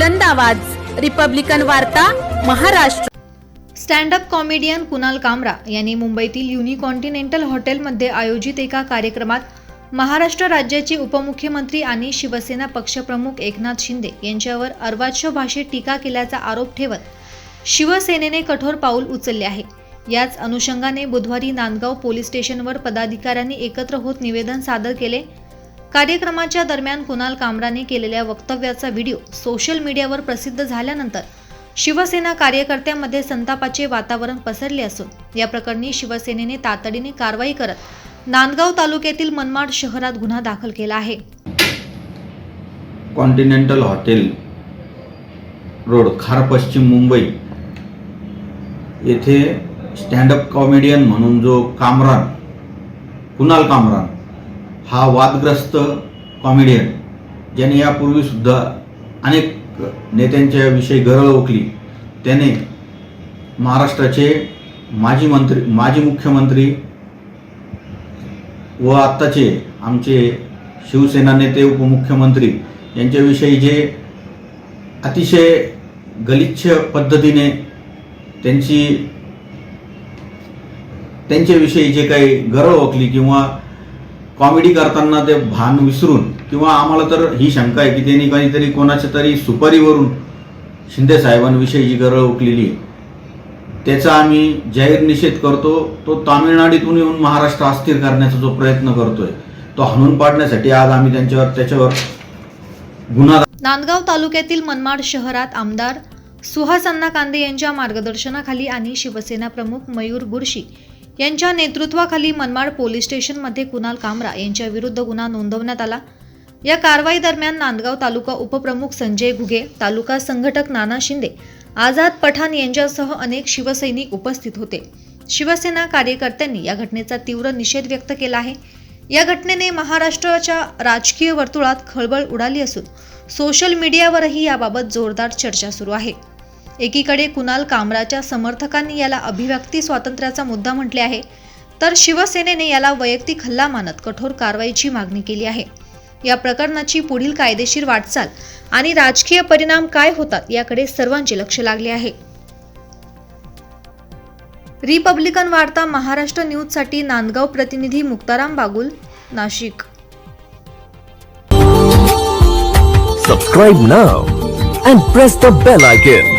बुलंद आवाज. रिपब्लिकन वार्ता Maharashtra. Stand up comedian Kunal Kamra यांनी मुंबईतील युनिकॉन्टिनेंटल हॉटेलमध्ये आयोजित एका कार्यक्रमात महाराष्ट्र राज्याचे उपमुख्यमंत्री आणि शिवसेना पक्षप्रमुख एकनाथ शिंदे यांच्यावर अर्वाच्य भाषेत टीका केल्याचा आरोप ठेवत शिवसेनेने कठोर पाऊल उचलले आहे. याच अनुषंगाने बुधवारी नांदगाव पोलीस स्टेशनवर पदाधिकाऱ्यांनी एकत्र होत निवेदन सादर केले. कार्यक्रमाच्या दरम्यान कुणाल कामराने केलेल्या वक्तव्याचा व्हिडिओ सोशल मीडियावर प्रसिद्ध झाल्यानंतर शिवसेना कार्यकर्त्यांमध्ये संतापाचे वातावरण पसरले असून या प्रकरणी शिवसेनेने तातडीने कारवाई करत नांदगाव तालुक्यातील मनमाड शहरात गुन्हा दाखल केला आहे. कॉन्टिनेंटल हॉटेल रोड खार पश्चिम मुंबई येथे स्टँडअप कॉमेडियन म्हणून जो कामरान कुणाल कामरान हा वादग्रस्त कॉमेडियन ज्याने यापूर्वीसुद्धा अनेक नेत्यांच्या विषयी गरळ ओकली. त्याने महाराष्ट्राचे माजी मंत्री माजी मुख्यमंत्री व आत्ताचे आमचे शिवसेना नेते उपमुख्यमंत्री यांच्याविषयी जे अतिशय गलिच्छ पद्धतीने त्यांची त्यांच्याविषयी जे काही गरळ ओकली किंवा कॉमेडी करताना ते भान विसरून किंवा आम्हाला तर ही शंका आहे की त्यांनी काहीतरी कोणाच्या तरी सुपारीवरून शिंदे साहेबांविषयी जी गरळ उठलेली आहे त्याचा आम्ही जाहीर निषेध करतो. तो तामिळनाडूतून येऊन महाराष्ट्र अस्थिर करण्याचा जो प्रयत्न करतोय तो हाणून पाडण्यासाठी आज आम्ही त्यांच्यावर त्याच्यावर गुन्हा नांदगाव तालुक्यातील मनमाड शहरात आमदार सुहास अण्णा कांदे यांच्या मार्गदर्शनाखाली आणि शिवसेना प्रमुख मयूर बुरशी यांच्या नेतृत्वाखाली मनमाड पोलीस स्टेशनमध्ये कुणाल कामरा यांच्याविरुद्ध गुन्हा नोंदवण्यात आला. या कारवाई दरम्यान नांदगाव तालुका उपप्रमुख संजय घुगे तालुका संघटक नाना शिंदे आझाद पठाण यांच्यासह अनेक शिवसैनिक उपस्थित होते. शिवसेना कार्यकर्त्यांनी या घटनेचा तीव्र निषेध व्यक्त केला आहे. या घटनेने महाराष्ट्राच्या राजकीय वर्तुळात खळबळ उडाली असून सोशल मीडियावरही याबाबत जोरदार चर्चा सुरू आहे. एकीकडे कुणाल कामराच्या समर्थकांनी याला अभिव्यक्ती स्वातंत्र्याचा मुद्दा म्हटले आहे तर शिवसेनेने याला वैयक्तिक हल्ला मानत कठोर कारवाईची मागणी केली आहे. या प्रकरणाची पुढील कायदेशीर वाटचाल आणि राजकीय परिणाम काय होतात याकडे सर्वांचे लक्ष लागले आहे. रिपब्लिकन वार्ता महाराष्ट्र न्यूजसाठी नांदगाव प्रतिनिधी Muktaram Bagul Nashik. Subscribe now and press the bell icon